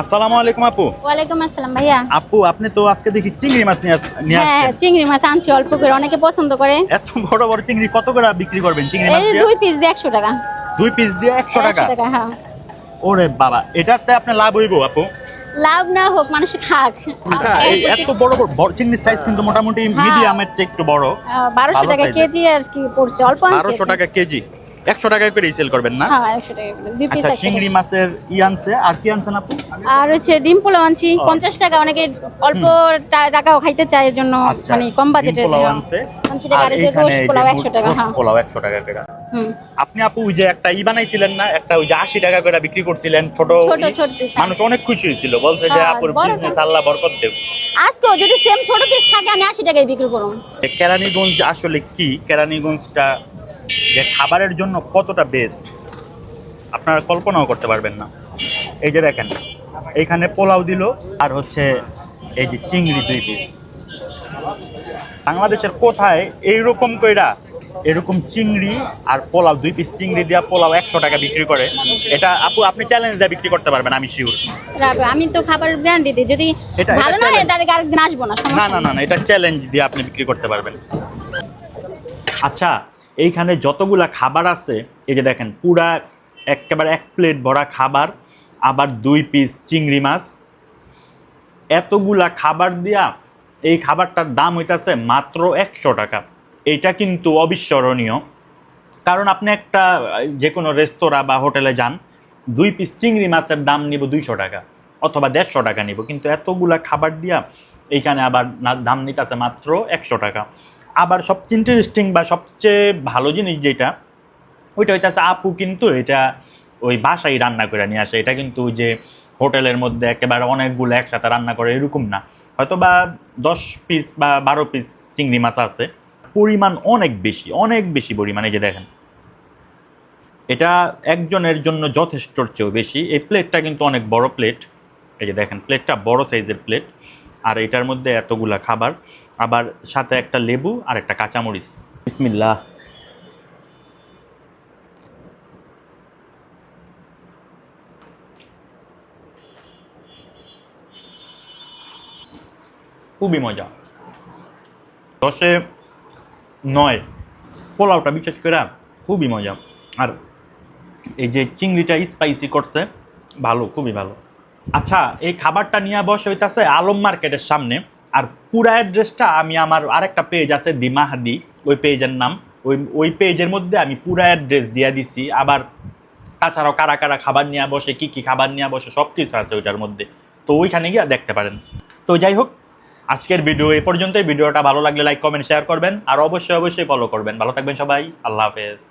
আসসালামু আলাইকুম আপু। ওয়ালাইকুম আসসালাম ভাইয়া। আপু আপনি তো আজকে দেখি চিংড়ি মাছ নিয়ে হ্যাঁ চিংড়ি মাছ আনছি অল্প করে অনেকে পছন্দ করে। এত বড় বড় চিংড়ি কত করে বিক্রি করবেন? চিংড়ি মাছ এই দুই পিস দিয়ে একশো টাকা। দুই পিস দিয়ে একশো টাকা? একশো টাকা হ্যাঁ। ওরে বাবা এটাতে আপনি লাভ হইব আপু? লাভ না হোক মানুষ খাক। এত বড় বড় বড় চিংড়ির সাইজ কিন্তু মোটামুটি হ্যাঁ। মিডিয়ামের চেয়ে একটু বড়। বারোশো ভালো টাকা কেজি আর কি পড়ছে অল্প আনছি বারোশো টাকা কেজি। একশো টাকা করে সেল করবেন না? হ্যাঁ একশো টাকা করে। দুই পিস আচ্ছা চিংড়ি মাছের ই আনছে আর কি আনছেন আপু? আর হচ্ছে ডিম পোলাও আনছি ও। পঞ্চাশ টাকা অনেকে অল্প টাকাও খাইতে চায় এর জন্য আচ্ছা মানে কম ডিম বাজেটের পোলাও আনছে। আনছি টাকা আর যে রোস্ট পোলাও একশো টাকা হ্যাঁ। পোলাও একশো টাকা করে। আপনি আপু ওই যে একটা ই বানাইছিলেন না একটা ওই যে আশি টাকা করে বিক্রি করছিলেন ছোট ছোট, হ্যাঁ। মানুষ অনেক খুশি হয়েছিল বলছে যে হ্যাঁ, আপুর বিজনেস আল্লাহ বরকত দেব। আজকেও যদি সেম ছোট পিস থাকে আমি আশি টাকায় বিক্রি করুন এ কেরানীগঞ্জ আসলে কি? কেরানীগঞ্জটা যে খাবারের জন্য কতটা বেস্ট আপনারা কল্পনাও করতে পারবেন না। এই যে দেখেন এইখানে পোলাও দিল আর হচ্ছে এই যে চিংড়ি দুই পিস বাংলাদেশের কোথায় এইরকম কইরা এরকম চিংড়ি আর পোলাও দুই পিস চিংড়ি দিয়া পোলাও একশো টাকা বিক্রি করে এটা আপু আপনি চ্যালেঞ্জ দিয়ে বিক্রি করতে পারবেন আমি শিওর আমি তো খাবার ব্র্যান্ডই দিই যদি ভালো না হয় তাহলে আরেকদিন আসব না না না না এটা চ্যালেঞ্জ দিয়ে আপনি বিক্রি করতে পারবেন। আচ্ছা এইখানে যতগুলা খাবার আছে, এই যে দেখেন, পুরা একেবারে এক প্লেট ভরা খাবার, আবার দুই পিস চিংড়ি মাছ। এতগুলা খাবার দিয়া এই খাবারটার দাম হইতাছে মাত্র একশো টাকা। এইটা কিন্তু অবিস্মরণীয়। কারণ আপনি একটা, যে কোনো রেস্তোরাঁ বা হোটেলে যান, দুই পিস চিংড়ি মাছের দাম নিব দুইশো টাকা অথবা দেড়শো টাকা নিব। কিন্তু এতগুলা খাবার দিয়া এইখানে আবার দাম নিতেছে মাত্র একশো টাকা। আবার সবচেয়ে ইন্টারেস্টিং বা সবচেয়ে ভালো জিনিস যেটা, ওইটা হইতেছে আপু কিন্তু এটা ওই বাসায় রান্না করে নিয়ে আসে। এটা কিন্তু যে হোটেলের মধ্যে একেবারে অনেকগুলো একসাথে রান্না করে, এরকম না। হয়তো বা দশ পিস বা বারো পিস চিংড়ি মাছ আছে। পরিমাণ অনেক বেশি অনেক বেশি পরিমাণে যে দেখেন। এটা একজনের জন্য যথেষ্টর চেয়েও বেশি। এই প্লেটটা কিন্তু অনেক বড় প্লেট এই যে দেখেন প্লেটটা বড় সাইজের প্লেট আর এটার মধ্যে এতগুলা খাবার, আবার সাথে একটা লেবু আর একটা কাঁচামরিচ। বিসমিল্লাহ। খুবই মজা। দশে নয়, পোলাওটা বিশেষ করে খুবই মজা। আর এই যে চিংড়িটা স্পাইসি করছে, ভালো, খুবই ভালো। আচ্ছা এই খাবারটা নিয়ে বসে হইতাছে আলম মার্কেটের সামনে। আর পুরা অ্যাড্রেসটা আমি আমার আরেকটা পেজ আছে, দিমাহাদি, ওই পেজের নাম। ওই ওই পেজের মধ্যে আমি পুরা অ্যাড্রেস দিয়ে দিছি। আবার তাছাড়াও কারা কারা খাবার নিয়ে বসে, কি কি খাবার নিয়ে বসে সব কিছু আছে ওইটার মধ্যে। তো ওইখানে গিয়ে দেখতে পারেন। তো যাই হোক, আজকের ভিডিও এ পর্যন্তই। ভিডিওটা ভালো লাগলে লাইক কমেন্ট শেয়ার করবেন। আর অবশ্যই অবশ্যই ফলো করবেন। ভালো থাকবেন সবাই। আল্লাহ হাফেজ।